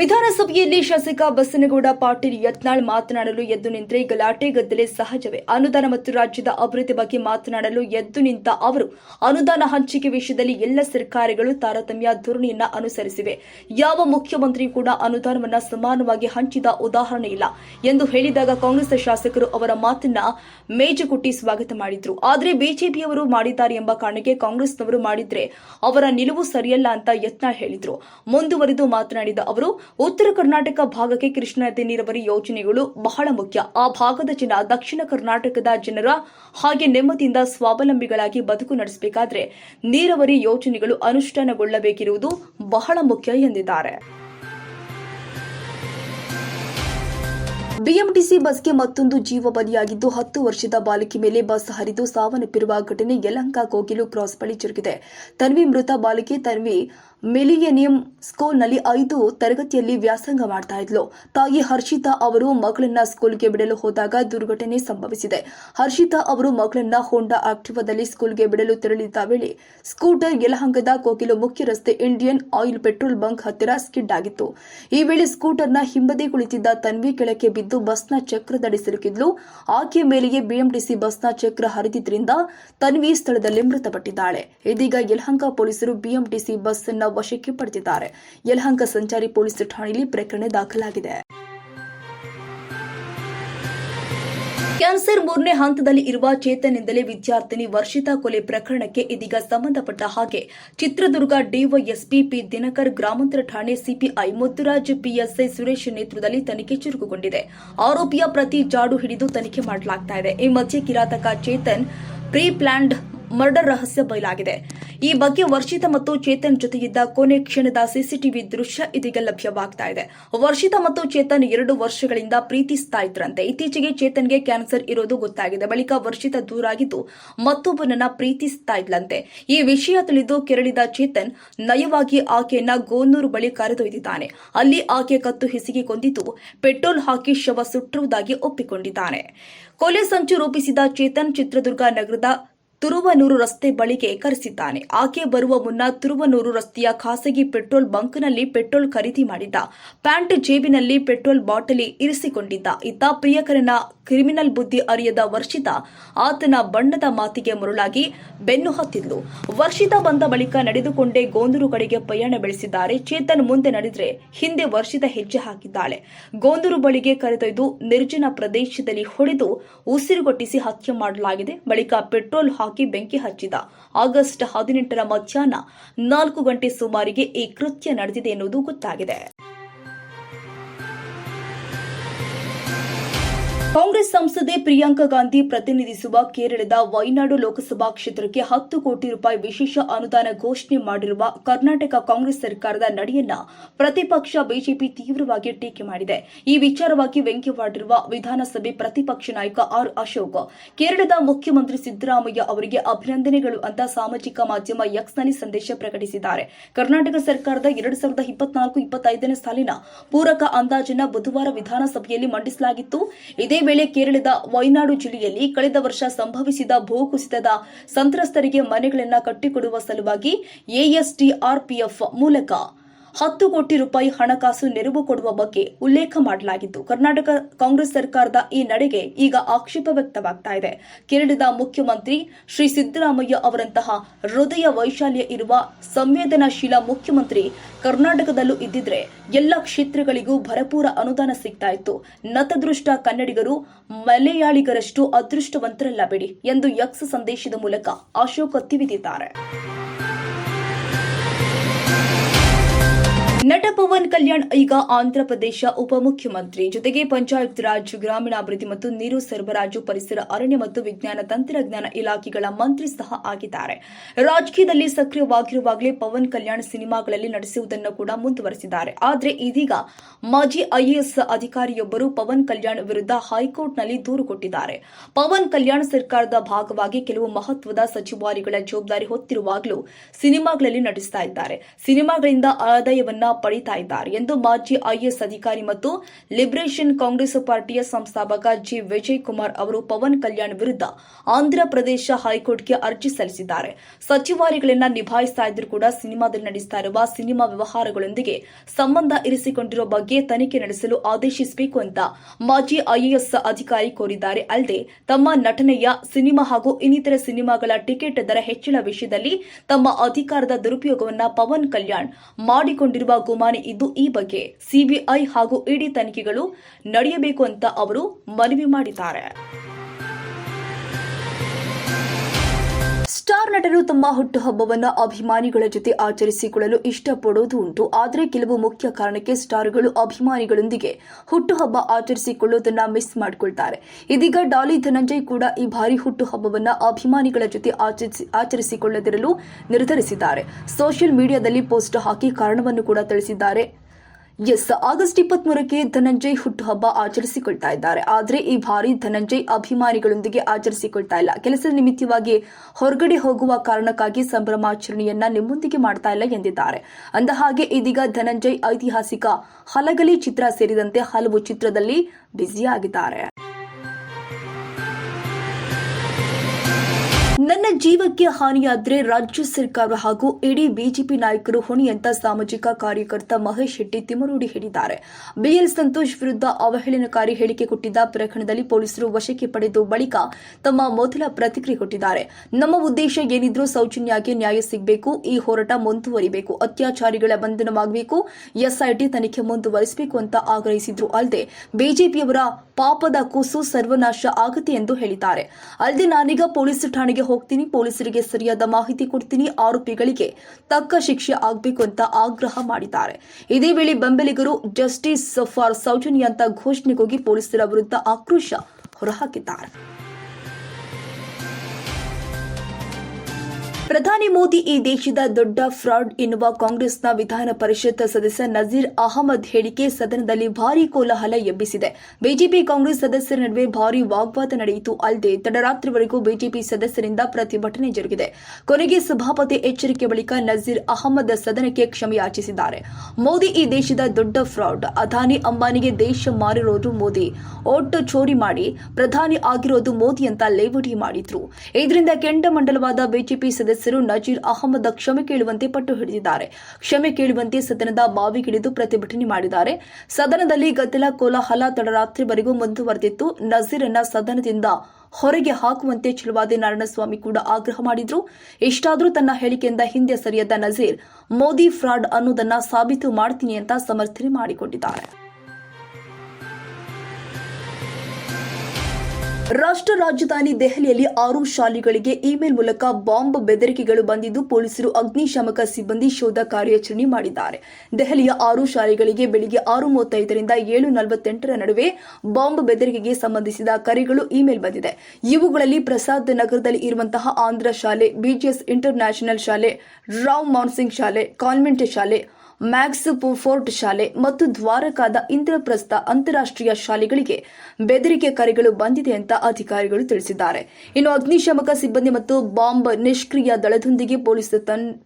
ವಿಧಾನಸಭೆಯಲ್ಲಿ ಶಾಸಕ ಬಸನಗೌಡ ಪಾಟೀಲ್ ಯತ್ನಾಳ್ ಮಾತನಾಡಲು ಎದ್ದು ನಿಂತರೆ ಗಲಾಟೆ ಗದ್ದಲೆ ಸಹಜವೇ. ಅನುದಾನ ಮತ್ತು ರಾಜ್ಯದ ಅಭಿವೃದ್ಧಿ ಬಗ್ಗೆ ಮಾತನಾಡಲು ಎದ್ದು ನಿಂತ ಅವರು ಅನುದಾನ ಹಂಚಿಕೆ ವಿಷಯದಲ್ಲಿ ಎಲ್ಲ ಸರ್ಕಾರಗಳು ತಾರತಮ್ಯ ಧೋರಣೆಯನ್ನ ಅನುಸರಿಸಿವೆ. ಯಾವ ಮುಖ್ಯಮಂತ್ರಿ ಕೂಡ ಅನುದಾನವನ್ನ ಸಮಾನವಾಗಿ ಹಂಚಿದ ಉದಾಹರಣೆ ಇಲ್ಲ. ಎಂದು ಹೇಳಿದಾಗ ಕಾಂಗ್ರೆಸ್ ಶಾಸಕರು ಅವರ ಮಾತನ್ನ ಮೇಜುಕುಟ್ಟಿ ಸ್ವಾಗತ ಮಾಡಿದ್ರು. ಆದರೆ ಬಿಜೆಪಿಯವರು ಮಾಡಿದ್ದಾರೆ ಎಂಬ ಕಾರಣಕ್ಕೆ ಕಾಂಗ್ರೆಸ್ನವರು ಮಾಡಿದ್ರೆ ಅವರ ನಿಲುವು ಸರಿಯಲ್ಲ ಅಂತ ಯತ್ನಾಳ್ ಹೇಳಿದ್ರು. ಮುಂದುವರಿದು ಮಾತನಾಡಿದ ಅವರು ಉತ್ತರ ಕರ್ನಾಟಕ ಭಾಗಕ್ಕೆ ಕೃಷ್ಣಾ ನದಿ ನೀರಾವರಿ ಯೋಜನೆಗಳು ಬಹಳ ಮುಖ್ಯ. ಆ ಭಾಗದ ಜನ ದಕ್ಷಿಣ ಕರ್ನಾಟಕದ ಜನರ ಹಾಗೆ ನೆಮ್ಮದಿಯಿಂದ ಸ್ವಾವಲಂಬಿಗಳಾಗಿ ಬದುಕು ನಡೆಸಬೇಕಾದ್ರೆ ನೀರಾವರಿ ಯೋಜನೆಗಳು ಅನುಷ್ಠಾನಗೊಳ್ಳಬೇಕಿರುವುದು ಬಹಳ ಮುಖ್ಯ ಎಂದಿದ್ದಾರೆ. ಬಿಎಂಟಿಸಿ ಬಸ್ಗೆ ಮತ್ತೊಂದು ಜೀವ ಬಲಿಯಾಗಿದ್ದು ಹತ್ತು ವರ್ಷದ ಬಾಲಕಿ ಮೇಲೆ ಬಸ್ ಹರಿದು ಸಾವನ್ನಪ್ಪಿರುವ ಘಟನೆ ಯಲಹಂಕ ಕೋಗಿಲು ಕ್ರಾಸ್ ಬಳಿ ಜರುಗಿದೆ. ತನ್ವಿ ಮೃತ ಬಾಲಕಿ ತನ್ವಿ ಮಿಲಿಯನಿಯಂ ಸ್ಕೂಲ್ನಲ್ಲಿ ಐದು ತರಗತಿಯಲ್ಲಿ ವ್ಯಾಸಂಗ ಮಾಡ್ತಾ ಇದ್ಲು. ತಾಯಿ ಹರ್ಷಿತಾ ಅವರು ಮಗಳನ್ನ ಸ್ಕೂಲ್ಗೆ ಬಿಡಲು ಹೋದಾಗ ದುರ್ಘಟನೆ ಸಂಭವಿಸಿದೆ. ಹರ್ಷಿತಾ ಅವರು ಮಗಳನ್ನ ಹೋಂಡಾ ಆಕ್ಟಿವಾದಲ್ಲಿ ಸ್ಕೂಲ್ಗೆ ಬಿಡಲು ತೆರಳಿದ್ದ ವೇಳೆ ಸ್ಕೂಟರ್ ಯಲಹಂಗದ ಕೋಗಿಲು ಮುಖ್ಯ ರಸ್ತೆ ಇಂಡಿಯನ್ ಆಯಿಲ್ ಪೆಟ್ರೋಲ್ ಬಂಕ್ ಹತ್ತಿರ ಸ್ಕಿಡ್ ಆಗಿತ್ತು. ಈ ವೇಳೆ ಸ್ಕೂಟರ್ನ ಹಿಂಬದಿ ಕುಳಿತಿದ್ದ ತನ್ವಿ ಕೆಳಕ್ಕೆ ಬಿದ್ದು ಬಸ್ನ ಚಕ್ರದಡಿ ಸಿಲುಕಿದ್ಲು. ಆಕೆಯ ಮೇಲೆಯೇ ಬಿಎಂಟಿಸಿ ಬಸ್ನ ಚಕ್ರ ಹರಿದಿದ್ದರಿಂದ ತನ್ವಿ ಸ್ಥಳದಲ್ಲಿ ಮೃತಪಟ್ಟಿದ್ದಾಳೆ. ಇದೀಗ ಯಲಹಂಕ ಪೊಲೀಸರು ಬಿಎಂಟಿಸಿ ಬಸ್ ಅನ್ನ ವಶಕ್ಕೆ ಪಡೆದಿದ್ದಾರೆ. ಯಲಹಂಕ ಸಂಚಾರಿ ಪೊಲೀಸ್ ಠಾಣೆಯಲ್ಲಿ ಪ್ರಕರಣ ದಾಖಲಾಗಿದೆ. ಕ್ಯಾನ್ಸರ್ ಮೂರನೇ ಹಂತದಲ್ಲಿ ಇರುವ ಚೇತನಿಂದಲೇ ವಿದ್ಯಾರ್ಥಿನಿ ವರ್ಷಿತಾ ಕೊಲೆ ಪ್ರಕರಣಕ್ಕೆ ಇದೀಗ ಸಂಬಂಧಪಟ್ಟ ಹಾಗೆ ಚಿತ್ರದುರ್ಗ ಡಿವೈಎಸ್ಪಿ ಪಿ ದಿನಕರ್, ಗ್ರಾಮಾಂತರ ಠಾಣೆ ಸಿಪಿಐ ಮುತ್ತುರಾಜ್, ಪಿಎಸ್ಐ ಸುರೇಶ್ ನೇತೃತ್ವದಲ್ಲಿ ತನಿಖೆ ಚುರುಕುಗೊಂಡಿದೆ. ಆರೋಪಿಯ ಪ್ರತಿ ಜಾಡು ಹಿಡಿದು ತನಿಖೆ ಮಾಡಲಾಗ್ತಾ ಇದೆ. ಈ ಮಧ್ಯೆ ಕಿರಾತಕ ಚೇತನ್ ಪ್ರೀ ಪ್ಲಾನ್ಡ್ ಮರ್ಡರ್ ರಹಸ್ಯ ಬಯಲಾಗಿದೆ. ಈ ಬಗ್ಗೆ ವರ್ಷಿತ ಮತ್ತು ಚೇತನ್ ಜೊತೆಗಿದ್ದ ಕೊನೆ ಕ್ಷಣದ ಸಿಸಿಟಿವಿ ದೃಶ್ಯ ಇದೀಗ ಲಭ್ಯವಾಗ್ತಾ ಇದೆ. ವರ್ಷಿತ ಮತ್ತು ಚೇತನ್ ಎರಡು ವರ್ಷಗಳಿಂದ ಪ್ರೀತಿಸ್ತಾ ಇದ್ರಂತೆ ಇತ್ತೀಚೆಗೆ ಚೇತನ್ಗೆ ಕ್ಯಾನ್ಸರ್ ಇರೋದು ಗೊತ್ತಾಗಿದೆ. ಬಳಿಕ ವರ್ಷಿತ ದೂರಾಗಿದ್ದು ಮತ್ತೊಬ್ಬನನ್ನ ಪ್ರೀತಿಸ್ತಾ ಇದ್ಲಂತೆ ಈ ವಿಷಯ ತಿಳಿದು ಕೆರಳಿದ ಚೇತನ್ ನಯವಾಗಿ ಆಕೆಯನ್ನ ಗೋನೂರು ಬಳಿ ಕರೆದೊಯ್ದಿದ್ದಾನೆ. ಅಲ್ಲಿ ಆಕೆ ಕತ್ತು ಹಿಸಿಗೆ ಕೊಂದಿದ್ದು ಪೆಟ್ರೋಲ್ ಹಾಕಿ ಶವ ಸುಟ್ಟಿರುವುದಾಗಿ ಒಪ್ಪಿಕೊಂಡಿದ್ದಾನೆ. ಕೊಲೆ ಸಂಚು ರೂಪಿಸಿದ ಚೇತನ್ ಚಿತ್ರದುರ್ಗ ನಗರದ ತುರುವನೂರು ರಸ್ತೆ ಬಳಿಗೆ ಕರೆಸಿದ್ದಾನೆ. ಆಕೆ ಬರುವ ಮುನ್ನ ತುರುವನೂರು ರಸ್ತೆಯ ಖಾಸಗಿ ಪೆಟ್ರೋಲ್ ಬಂಕ್ನಲ್ಲಿ ಪೆಟ್ರೋಲ್ ಖರೀದಿ ಮಾಡಿದ್ದ. ಪ್ಯಾಂಟ್ ಜೇಬಿನಲ್ಲಿ ಪೆಟ್ರೋಲ್ ಬಾಟಲಿ ಇರಿಸಿಕೊಂಡಿದ್ದ. ಇತ್ತ ಪ್ರಿಯಕರನ ಕ್ರಿಮಿನಲ್ ಬುದ್ಧಿ ಅರಿಯದ ವರ್ಷಿತ ಆತನ ಬಣ್ಣದ ಮಾತಿಗೆ ಮರುಳಾಗಿ ಬೆನ್ನು ಹತ್ತಿದ್ಲು. ವರ್ಷಿತ ಬಂದ ಬಳಿಕ ನಡೆದುಕೊಂಡೇ ಗೋಂದೂರು ಕಡೆಗೆ ಪಯಣ ಬೆಳೆಸಿದ್ದಾರೆ. ಚೇತನ್ ಮುಂದೆ ನಡೆದ್ರೆ ಹಿಂದೆ ವರ್ಷಿತ ಹೆಜ್ಜೆ ಹಾಕಿದ್ದಾಳೆ. ಗೋಂದೂರು ಬಳಿಗೆ ಕರೆದೊಯ್ದು ನಿರ್ಜನ ಪ್ರದೇಶದಲ್ಲಿ ಹೊಡೆದು ಉಸಿರುಗೊಟ್ಟಿಸಿ ಹತ್ಯೆ ಮಾಡಲಾಗಿದೆ. ಬಳಿಕ ಪೆಟ್ರೋಲ್ ಬೆಂಕಿ ಹಚ್ಚಿದ. ಆಗಸ್ಟ್ ಹದಿನೆಂಟರ ಮಧ್ಯಾಹ್ನ ನಾಲ್ಕು ಗಂಟೆ ಸುಮಾರಿಗೆ ಈ ಕೃತ್ಯ ನಡೆದಿದೆ ಎನ್ನುವುದು ಗೊತ್ತಾಗಿದೆ. ಕಾಂಗ್ರೆಸ್ ಸಂಸದೆ ಪ್ರಿಯಾಂಕಾ ಗಾಂಧಿ ಪ್ರತಿನಿಧಿಸುವ ಕೇರಳದ ವೈನಾಡು ಲೋಕಸಭಾ ಕ್ಷೇತ್ರಕ್ಕೆ ಹತ್ತು ಕೋಟಿ ರೂಪಾಯಿ ವಿಶೇಷ ಅನುದಾನ ಘೋಷಣೆ ಮಾಡಿರುವ ಕರ್ನಾಟಕ ಕಾಂಗ್ರೆಸ್ ಸರ್ಕಾರದ ನಡೆಯನ್ನ ಪ್ರತಿಪಕ್ಷ ಬಿಜೆಪಿ ತೀವ್ರವಾಗಿ ಟೀಕೆ ಮಾಡಿದೆ. ಈ ವಿಚಾರವಾಗಿ ವ್ಯಂಗ್ಯವಾಡಿರುವ ವಿಧಾನಸಭೆ ಪ್ರತಿಪಕ್ಷ ನಾಯಕ ಆರ್ ಅಶೋಕ್, ಕೇರಳದ ಮುಖ್ಯಮಂತ್ರಿ ಸಿದ್ದರಾಮಯ್ಯ ಅವರಿಗೆ ಅಭಿನಂದನೆಗಳು ಅಂತ ಸಾಮಾಜಿಕ ಮಾಧ್ಯಮ ಯಕ್ಸ್ನಲ್ಲಿ ಸಂದೇಶ ಪ್ರಕಟಿಸಿದ್ದಾರೆ. ಕರ್ನಾಟಕ ಸರ್ಕಾರದ ಎರಡು ಸಾವಿರದ ಇಪ್ಪತ್ನಾಲ್ಕು ಇಪ್ಪತ್ತೈದನೇ ಸಾಲಿನ ಪೂರಕ ಅಂದಾಜನ್ನು ಬುಧವಾರ ವಿಧಾನಸಭೆಯಲ್ಲಿ ಮಂಡಿಸಲಾಗಿತ್ತು. ಇದೇ ವೇಳೆ ಕೇರಳದ ವೈನಾಡು ಜಿಲ್ಲೆಯಲ್ಲಿ ಕಳೆದ ವರ್ಷ ಸಂಭವಿಸಿದ ಭೂಕುಸಿತದ ಸಂತ್ರಸ್ತರಿಗೆ ಮನೆಗಳನ್ನು ಕಟ್ಟಿಕೊಡುವ ಸಲುವಾಗಿ ಎಎಸ್ಡಿಆರ್ಪಿಎಫ್ ಮೂಲಕ ಹತ್ತು ಕೋಟಿ ರೂಪಾಯಿ ಹಣಕಾಸು ನೆರವು ಕೊಡುವ ಬಗ್ಗೆ ಉಲ್ಲೇಖ ಮಾಡಲಾಗಿತ್ತು ಕರ್ನಾಟಕ ಕಾಂಗ್ರೆಸ್ ಸರ್ಕಾರದ ಈ ನಡೆಗೆ ಈಗ ಆಕ್ಷೇಪ ವ್ಯಕ್ತವಾಗ್ತಾ ಇದೆ. ಕೇರಳದ ಮುಖ್ಯಮಂತ್ರಿ ಶ್ರೀ ಸಿದ್ದರಾಮಯ್ಯ ಅವರಂತಹ ಹೃದಯ ವೈಶಾಲ್ಯ ಇರುವ ಸಂವೇದನಾಶೀಲ ಮುಖ್ಯಮಂತ್ರಿ ಕರ್ನಾಟಕದಲ್ಲೂ ಇದ್ದಿದ್ರೆ ಎಲ್ಲ ಕ್ಷೇತ್ರಗಳಿಗೂ ಭರಪೂರ ಅನುದಾನ ಸಿಗ್ತಾ ಇತ್ತು. ನತದೃಷ್ಟ ಕನ್ನಡಿಗರು ಮಲಯಾಳಿಗರಷ್ಟು ಅದೃಷ್ಟವಂತರಲ್ಲ ಬಿಡಿ ಎಂದು ಯಕ್ಸ್ ಸಂದೇಶದ ಮೂಲಕ ಅಶೋಕ್ ತಿವಿದಿದ್ದಾರೆ. ನಟ ಪವನ್ ಕಲ್ಯಾಣ್, ಈಗ ಆಂಧ್ರಪ್ರದೇಶ ಉಪಮುಖ್ಯಮಂತ್ರಿ ಜೊತೆಗೆ ಪಂಚಾಯತ್ ರಾಜ್, ಗ್ರಾಮೀಣಾಭಿವೃದ್ಧಿ ಮತ್ತು ನೀರು ಸರಬರಾಜು ಪರಿಸರ, ಅರಣ್ಯ ಮತ್ತು ವಿಜ್ಞಾನ, ತಂತ್ರಜ್ಞಾನ ಇಲಾಖೆಗಳ ಮಂತ್ರಿ ಸಹ ಆಗಿದ್ದಾರೆ. ರಾಜಕೀಯದಲ್ಲಿ ಸಕ್ರಿಯವಾಗಿರುವಾಗಲೇ ಪವನ್ ಕಲ್ಯಾಣ್ ಸಿನಿಮಾಗಳಲ್ಲಿ ನಟಿಸುವುದನ್ನು ಕೂಡ ಮುಂದುವರೆಸಿದ್ದಾರೆ. ಆದರೆ ಇದೀಗ ಮಾಜಿ ಐಎಎಸ್ ಅಧಿಕಾರಿಯೊಬ್ಬರು ಪವನ್ ಕಲ್ಯಾಣ್ ವಿರುದ್ಧ ಹೈಕೋರ್ಟ್ನಲ್ಲಿ ದೂರು ಕೊಟ್ಟಿದ್ದಾರೆ. ಪವನ್ ಕಲ್ಯಾಣ್ ಸರ್ಕಾರದ ಭಾಗವಾಗಿ ಕೆಲವು ಮಹತ್ವದ ಸಚಿವಾಲಯಗಳ ಜವಾಬ್ದಾರಿ ಹೊತ್ತಿರುವಾಗಲೂ ಸಿನಿಮಾಗಳಲ್ಲಿ ನಟಿಸ್ತಾ ಇದ್ದಾರೆ. ಸಿನಿಮಾಗಳಿಂದ ಆದಾಯವನ್ನ ಪಡಿತಾ ಇದ್ದಾರೆ ಎಂದು ಮಾಜಿ ಐಎಎಸ್ ಅಧಿಕಾರಿ ಮತ್ತು ಲಿಬರೇಷನ್ ಕಾಂಗ್ರೆಸ್ ಪಾರ್ಟಿಯ ಸಂಸ್ಥಾಪಕ ಜಿ ವಿಜಯ್ ಕುಮಾರ್ ಅವರು ಪವನ್ ಕಲ್ಯಾಣ್ ವಿರುದ್ಧ ಆಂಧ್ರಪ್ರದೇಶ ಹೈಕೋರ್ಟ್ಗೆ ಅರ್ಜಿ ಸಲ್ಲಿಸಿದ್ದಾರೆ. ಸಚಿವಾಲಯಗಳನ್ನು ನಿಭಾಯಿಸ್ತಾ ಇದ್ದರೂ ಕೂಡ ಸಿನಿಮಾದಲ್ಲಿ ನಡೆಸ್ತಾ ಇರುವ ಸಿನಿಮಾ ವ್ಯವಹಾರಗಳೊಂದಿಗೆ ಸಂಬಂಧ ಇರಿಸಿಕೊಂಡಿರುವ ಬಗ್ಗೆ ತನಿಖೆ ನಡೆಸಲು ಆದೇಶಿಸಬೇಕು ಅಂತ ಮಾಜಿ ಐಎಎಸ್ ಅಧಿಕಾರಿ ಕೋರಿದ್ದಾರೆ. ಅಲ್ಲದೆ ತಮ್ಮ ನಟನೆಯ ಸಿನಿಮಾ ಹಾಗೂ ಇನ್ನಿತರ ಸಿನಿಮಾಗಳ ಟಿಕೆಟ್ ದರ ಹೆಚ್ಚಳ ವಿಷಯದಲ್ಲಿ ತಮ್ಮ ಅಧಿಕಾರದ ದುರುಪಯೋಗವನ್ನ ಪವನ್ ಕಲ್ಯಾಣ್ ಮಾಡಿಕೊಂಡಿರುವ ಗುಮಾನಿ ಇದ್ದು ಈ ಬಗ್ಗೆ ಸಿಬಿಐ ಹಾಗೂ ಇಡಿ ತನಿಖೆಗಳು ನಡೆಯಬೇಕು ಅಂತ ಅವರು ಮನವಿ ಮಾಡಿದ್ದಾರೆ. ನಟರು ತಮ್ಮ ಹುಟ್ಟುಹಬ್ಬವನ್ನು ಅಭಿಮಾನಿಗಳ ಜೊತೆ ಆಚರಿಸಿಕೊಳ್ಳಲು ಇಷ್ಟಪಡೋದು ಉಂಟು. ಆದರೆ ಕೆಲವು ಮುಖ್ಯ ಕಾರಣಕ್ಕೆ ಸ್ಟಾರ್ಗಳು ಅಭಿಮಾನಿಗಳೊಂದಿಗೆ ಹುಟ್ಟುಹಬ್ಬ ಆಚರಿಸಿಕೊಳ್ಳೋದನ್ನ ಮಿಸ್ ಮಾಡಿಕೊಳ್ತಾರೆ. ಇದೀಗ ಡಾಲಿ ಧನಂಜಯ್ ಕೂಡ ಈ ಬಾರಿ ಹುಟ್ಟುಹಬ್ಬವನ್ನು ಅಭಿಮಾನಿಗಳ ಜೊತೆ ಆಚರಿಸಿ, ಆಚರಿಸಿಕೊಳ್ಳದಿರಲು ನಿರ್ಧರಿಸಿದ್ದಾರೆ. ಸೋಷಿಯಲ್ ಮೀಡಿಯಾದಲ್ಲಿ ಪೋಸ್ಟ್ ಹಾಕಿ ಕಾರಣವನ್ನು ಕೂಡ ತಿಳಿಸಿದ್ದಾರೆ. ಎಸ್, ಆಗಸ್ಟ್ ಇಪ್ಪತ್ಮೂರಕ್ಕೆ ಧನಂಜಯ್ ಹುಟ್ಟುಹಬ್ಬ ಆಚರಿಸಿಕೊಳ್ತಾ ಇದ್ದಾರೆ. ಆದರೆ ಈ ಬಾರಿ ಧನಂಜಯ್ ಅಭಿಮಾನಿಗಳೊಂದಿಗೆ ಆಚರಿಸಿಕೊಳ್ತಾ ಇಲ್ಲ. ಕೆಲಸದ ನಿಮಿತ್ತವಾಗಿ ಹೊರಗಡೆ ಹೋಗುವ ಕಾರಣಕ್ಕಾಗಿ ಸಂಭ್ರಮಾಚರಣೆಯನ್ನ ನಿಮ್ಮೊಂದಿಗೆ ಮಾಡ್ತಾ ಇಲ್ಲ ಎಂದಿದ್ದಾರೆ. ಅಂದಹಾಗೆ ಇದೀಗ ಧನಂಜಯ್ ಐತಿಹಾಸಿಕ ಹಲಗಲಿ ಚಿತ್ರ ಸೇರಿದಂತೆ ಹಲವು ಚಿತ್ರದಲ್ಲಿ ಬ್ಯುಸಿಯಾಗಿದ್ದಾರೆ. ಜೀವಕ್ಕೆ ಹಾನಿಯಾದ್ರೆ ರಾಜ್ಯ ಸರ್ಕಾರ ಹಾಗೂ ಇಡೀ ಬಿಜೆಪಿ ನಾಯಕರು ಹೊಣೆ ಅಂತ ಸಾಮಾಜಿಕ ಕಾರ್ಯಕರ್ತ ಮಹೇಶ್ ಶೆಟ್ಟಿ ತಿಮರೋಡಿ ಹೇಳಿದ್ದಾರೆ. ಬಿಎಲ್ ಸಂತೋಷ್ ವಿರುದ್ಧ ಅವಹೇಳನಕಾರಿ ಹೇಳಿಕೆ ಕೊಟ್ಟಿದ್ದ ಪ್ರಕರಣದಲ್ಲಿ ಪೊಲೀಸರು ವಶಕ್ಕೆ ಪಡೆದು ಬಳಿಕ ತಮ್ಮ ಮೊದಲ ಪ್ರತಿಕ್ರಿಯೆ ಕೊಟ್ಟಿದ್ದಾರೆ. ನಮ್ಮ ಉದ್ದೇಶ ಏನಿದ್ರೂ ಸೌಜನ್ಯಾಗಿ ನ್ಯಾಯ ಸಿಗಬೇಕು, ಈ ಹೋರಾಟ ಮುಂದುವರಿಬೇಕು, ಅತ್ಯಾಚಾರಿಗಳ ಬಂಧನವಾಗಬೇಕು, ಎಸ್ಐಟಿ ತನಿಖೆ ಮುಂದುವರಿಸಬೇಕು ಅಂತ ಆಗ್ರಹಿಸಿದ್ರು. ಅಲ್ಲದೆ ಬಿಜೆಪಿಯವರ ಪಾಪದ ಕೂಸು ಸರ್ವನಾಶ ಆಗುತ್ತೆ ಎಂದು ಹೇಳಿದ್ದಾರೆ. ಅಲ್ಲದೆ ನಾನೀಗ ಪೊಲೀಸ್ ಠಾಣೆಗೆ ಹೋಗ್ತೀನಿ ಪೊಲೀಸರಿಗೆ ಸರಿಯಾದ ಮಾಹಿತಿ ಕೊಡ್ತೀನಿ, ಆರೋಪಿಗಳಿಗೆ ತಕ್ಕ ಶಿಕ್ಷೆ ಆಗಬೇಕು ಅಂತ ಆಗ್ರಹ ಮಾಡಿದ್ದಾರೆ. ಇದೇ ವೇಳೆ ಬೆಂಬಲಿಗರು ಜಸ್ಟಿಸ್ ಫಾರ್ ಸೌಜನ್ಯ ಅಂತ ಘೋಷಣೆಗೋಗಿ ಪೊಲೀಸರ ವಿರುದ್ಧ ಆಕ್ರೋಶ ಹೊರಹಾಕಿದ್ದಾರೆ. ಪ್ರಧಾನಿ ಮೋದಿ ಈ ದೇಶದ ದೊಡ್ಡ ಫ್ರಾಡ್ ಎನ್ನುವ ಕಾಂಗ್ರೆಸ್ನ ವಿಧಾನ ಪರಿಷತ್ ಸದಸ್ಯ ನಜೀರ್ ಅಹಮದ್ ಹೇಳಿಕೆ ಸದನದಲ್ಲಿ ಭಾರೀ ಕೋಲಾಹಲ ಎಬ್ಬಿಸಿದೆ. ಬಿಜೆಪಿ ಕಾಂಗ್ರೆಸ್ ಸದಸ್ಯರ ನಡುವೆ ಭಾರೀ ವಾಗ್ವಾದ ನಡೆಯಿತು. ಅಲ್ಲದೆ ತಡರಾತ್ರಿವರೆಗೂ ಬಿಜೆಪಿ ಸದಸ್ಯರಿಂದ ಪ್ರತಿಭಟನೆ ಜರುಗಿದೆ. ಕೊನೆಗೆ ಸಭಾಪತಿ ಎಚ್ಚರಿಕೆ ಬಳಿಕ ನಜೀರ್ ಅಹಮದ್ ಸದನಕ್ಕೆ ಕ್ಷಮೆಯಾಚಿಸಿದ್ದಾರೆ ಮೋದಿ ಈ ದೇಶದ ದೊಡ್ಡ ಫ್ರಾಡ್. ಅದಾನಿ ಅಂಬಾನಿಗೆ ದೇಶ ಮಾರಿರೋದು ಮೋದಿ. ಓಟ್ ಚೋರಿ ಮಾಡಿ ಪ್ರಧಾನಿ ಆಗಿರೋದು ಮೋದಿ ಅಂತ ಲೇವಡಿ ಮಾಡಿದ್ರು. ಇದರಿಂದ ಕೆಂಡಮಂಡಲವಾದ ಬಿಜೆಪಿ ಸದಸ್ಯರು ನಜೀರ್ ಅಹಮದ್ ಕ್ಷಮೆ ಕೇಳುವಂತೆ ಪಟ್ಟು ಹಿಡಿದಿದ್ದಾರೆ. ಕ್ಷಮೆ ಕೇಳುವಂತೆ ಸದನದ ಬಾವಿಗಿಳಿದು ಪ್ರತಿಭಟನೆ ಮಾಡಿದ್ದಾರೆ. ಸದನದಲ್ಲಿ ಗದ್ದಲ, ಕೋಲಾಹಲ ತಡರಾತ್ರಿವರೆಗೂ ಮುಂದುವರೆದಿತ್ತು. ನಜೀರನ್ನ ಸದನದಿಂದ ಹೊರಗೆ ಹಾಕುವಂತೆ ಚಿಲವಾದಿ ನಾರಾಯಣಸ್ವಾಮಿ ಕೂಡ ಆಗ್ರಹ ಮಾಡಿದ್ರು. ಇಷ್ಟಾದರೂ ತನ್ನ ಹೇಳಿಕೆಯಿಂದ ಹಿಂದೆ ಸರಿಯದ ನಜೀರ್, ಮೋದಿ ಫ್ರಾಡ್ ಅನ್ನೋದನ್ನ ಸಾಬೀತು ಮಾಡ್ತೀನಿ ಅಂತ ಸಮರ್ಥನೆ ಮಾಡಿಕೊಂಡಿದ್ದಾರೆ. ರಾಷ್ಟ್ರ ರಾಜಧಾನಿ ದೆಹಲಿಯಲ್ಲಿ ಆರು ಶಾಲೆಗಳಿಗೆ ಇಮೇಲ್ ಮೂಲಕ ಬಾಂಬ್ ಬೆದರಿಕೆಗಳು ಬಂದಿದ್ದು ಪೊಲೀಸರು ಅಗ್ನಿಶಾಮಕ ಸಿಬ್ಬಂದಿ ಶೋಧ ಕಾರ್ಯಾಚರಣೆ ಮಾಡಿದ್ದಾರೆ. ದೆಹಲಿಯ ಆರು ಶಾಲೆಗಳಿಗೆ ಬೆಳಿಗ್ಗೆ ಆರು ಮೂವತ್ತೈದರಿಂದ ಏಳು ನಲವತ್ತೆಂಟರ ನಡುವೆ ಬಾಂಬ್ ಬೆದರಿಕೆಗೆ ಸಂಬಂಧಿಸಿದ ಕರೆಗಳು ಇಮೇಲ್ ಬಂದಿದೆ. ಇವುಗಳಲ್ಲಿ ಪ್ರಸಾದ್ ನಗರದಲ್ಲಿ ಇರುವಂತಹ ಆಂಧ್ರ ಶಾಲೆ ಬಿಜಿಎಸ್ ಇಂಟರ್ ಶಾಲೆ, ರಾವ್ ಮಾನ್ಸಿಂಗ್ ಶಾಲೆ, ಕಾನ್ವೆಂಟ್ ಶಾಲೆ ಮ್ಯಾಕ್ಸ್ ಫೋರ್ಟ್ ಶಾಲೆ ಮತ್ತು ದ್ವಾರಕಾದ ಇಂದ್ರಪ್ರಸ್ಥ ಅಂತಾರಾಷ್ಟ್ರೀಯ ಶಾಲೆಗಳಿಗೆ ಬೆದರಿಕೆ ಕರೆಗಳು ಬಂದಿದೆ ಅಂತ ಅಧಿಕಾರಿಗಳು ತಿಳಿಸಿದ್ದಾರೆ. ಇನ್ನು ಅಗ್ನಿಶಾಮಕ ಸಿಬ್ಬಂದಿ ಮತ್ತು ಬಾಂಬ್ ನಿಷ್ಕ್ರಿಯ ದಳದೊಂದಿಗೆ ಪೊಲೀಸ್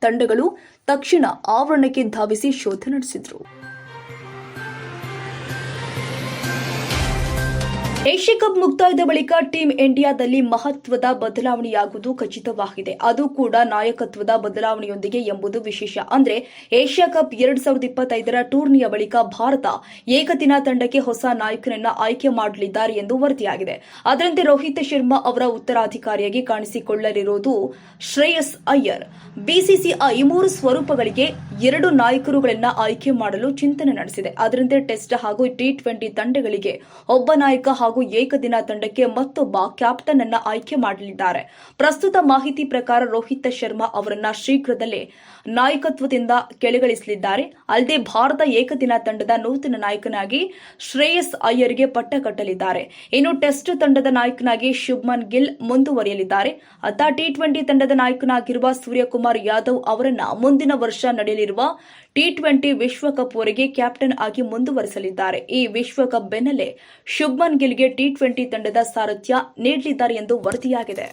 ತಂಡಗಳು ತಕ್ಷಣ ಆವರಣಕ್ಕೆ ಧಾವಿಸಿ ಶೋಧ ನಡೆಸಿದ್ರು. ಏಷ್ಯಾ ಕಪ್ ಮುಕ್ತಾಯದ ಬಳಿಕ ಟೀಂ ಇಂಡಿಯಾದಲ್ಲಿ ಮಹತ್ವದ ಬದಲಾವಣೆಯಾಗುವುದು ಖಚಿತವಾಗಿದೆ. ಅದು ಕೂಡ ನಾಯಕತ್ವದ ಬದಲಾವಣೆಯೊಂದಿಗೆ ಎಂಬುದು ವಿಶೇಷ. ಅಂದ್ರೆ ಏಷ್ಯಾ ಕಪ್ ಎರಡ್ ಸಾವಿರದ ಇಪ್ಪತ್ತೈದರ ಟೂರ್ನಿಯ ಬಳಿಕ ಭಾರತ ಏಕದಿನ ತಂಡಕ್ಕೆ ಹೊಸ ನಾಯಕನನ್ನ ಆಯ್ಕೆ ಮಾಡಲಿದ್ದಾರೆ ಎಂದು ವರದಿಯಾಗಿದೆ. ಅದರಂತೆ ರೋಹಿತ್ ಶರ್ಮಾ ಅವರ ಉತ್ತರಾಧಿಕಾರಿಯಾಗಿ ಕಾಣಿಸಿಕೊಳ್ಳಲಿರುವುದು ಶ್ರೇಯಸ್ ಅಯ್ಯರ್. ಬಿಸಿಸಿಐ ಮೂರು ಸ್ವರೂಪಗಳಿಗೆ ಎರಡು ನಾಯಕರುಗಳನ್ನ ಆಯ್ಕೆ ಮಾಡಲು ಚಿಂತನೆ ನಡೆಸಿದೆ. ಅದರಂತೆ ಟೆಸ್ಟ್ ಹಾಗೂ ಟಿ ಟ್ವೆಂಟಿ ತಂಡಗಳಿಗೆ ಒಬ್ಬ ನಾಯಕ ಹಾಗೂ ಏಕದಿನ ತಂಡಕ್ಕೆ ಮತ್ತೊಬ್ಬ ಕ್ಯಾಪ್ಟನ್ ಅನ್ನ ಆಯ್ಕೆ ಮಾಡಲಿದ್ದಾರೆ. ಪ್ರಸ್ತುತ ಮಾಹಿತಿ ಪ್ರಕಾರ ರೋಹಿತ್ ಶರ್ಮಾ ಅವರನ್ನ ಶೀಘ್ರದಲ್ಲೇ ನಾಯಕತ್ವದಿಂದ ಕೆಳಗಿಳಿಸಲಿದ್ದಾರೆ. ಅಲ್ಲದೆ ಭಾರತ ಏಕದಿನ ತಂಡದ ನೂತನ ನಾಯಕನಾಗಿ ಶ್ರೇಯಸ್ ಅಯ್ಯರ್ಗೆ ಪಟ್ಟ ಕಟ್ಟಲಿದ್ದಾರೆ. ಇನ್ನು ಟೆಸ್ಟ್ ತಂಡದ ನಾಯಕನಾಗಿ ಶುಭ್ಮನ್ ಗಿಲ್ ಮುಂದುವರಿಯಲಿದ್ದಾರೆ. ಅತ್ತ ಟಿ ಟ್ವೆಂಟಿ ತಂಡದ ನಾಯಕನಾಗಿರುವ ಸೂರ್ಯಕುಮಾರ್ ಯಾದವ್ ಅವರನ್ನ ಮುಂದಿನ ವರ್ಷ ನಡೆಯಲಿರುವ ಟಿ ಟ್ವೆಂಟಿ ವಿಶ್ವಕಪ್ವರೆಗೆ ಕ್ಯಾಪ್ಟನ್ ಆಗಿ ಮುಂದುವರಿಸಲಿದ್ದಾರೆ. ಈ ವಿಶ್ವಕಪ್ ಬೆನ್ನಲ್ಲೇ ಶುಭ್ಮನ್ ಗಿಲ್ಗೆ ಟಿ ಟ್ವೆಂಟಿ ತಂಡದ ಸಾರಥ್ಯ ನೀಡಲಿದ್ದಾರೆ ಎಂದು ವರದಿಯಾಗಿದೆ.